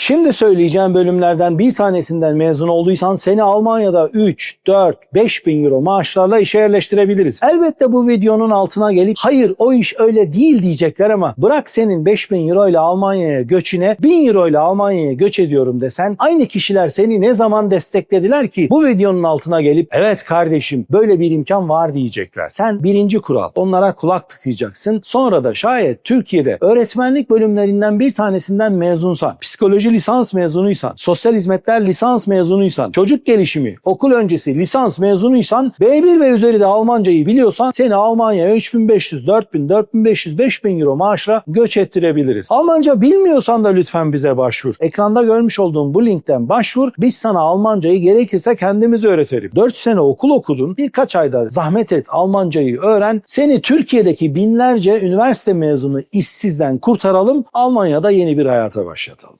Şimdi söyleyeceğim bölümlerden bir tanesinden mezun olduysan seni Almanya'da 3, 4, 5 bin euro maaşlarla işe yerleştirebiliriz. Elbette bu videonun altına gelip hayır o iş öyle değil diyecekler ama bırak senin 5 bin euro ile Almanya'ya göçüne 1000 euro ile Almanya'ya göç ediyorum desen aynı kişiler seni ne zaman desteklediler ki bu videonun altına gelip evet kardeşim böyle bir imkan var diyecekler. Sen birinci kural onlara kulak tıkayacaksın. Sonra da şayet Türkiye'de öğretmenlik bölümlerinden bir tanesinden mezunsan, psikoloji lisans mezunuysan, sosyal hizmetler lisans mezunuysan, çocuk gelişimi, okul öncesi lisans mezunuysan, B1 ve üzeri de Almancayı biliyorsan seni Almanya'ya 3500, 4000, 4500, 5000 euro maaşla göç ettirebiliriz. Almanca bilmiyorsan da lütfen bize başvur. Ekranda görmüş olduğum bu linkten başvur. Biz sana Almancayı gerekirse kendimiz öğretelim. 4 sene okul okudun. Birkaç ayda zahmet et Almancayı öğren. Seni Türkiye'deki binlerce üniversite mezunu işsizden kurtaralım. Almanya'da yeni bir hayata başlatalım.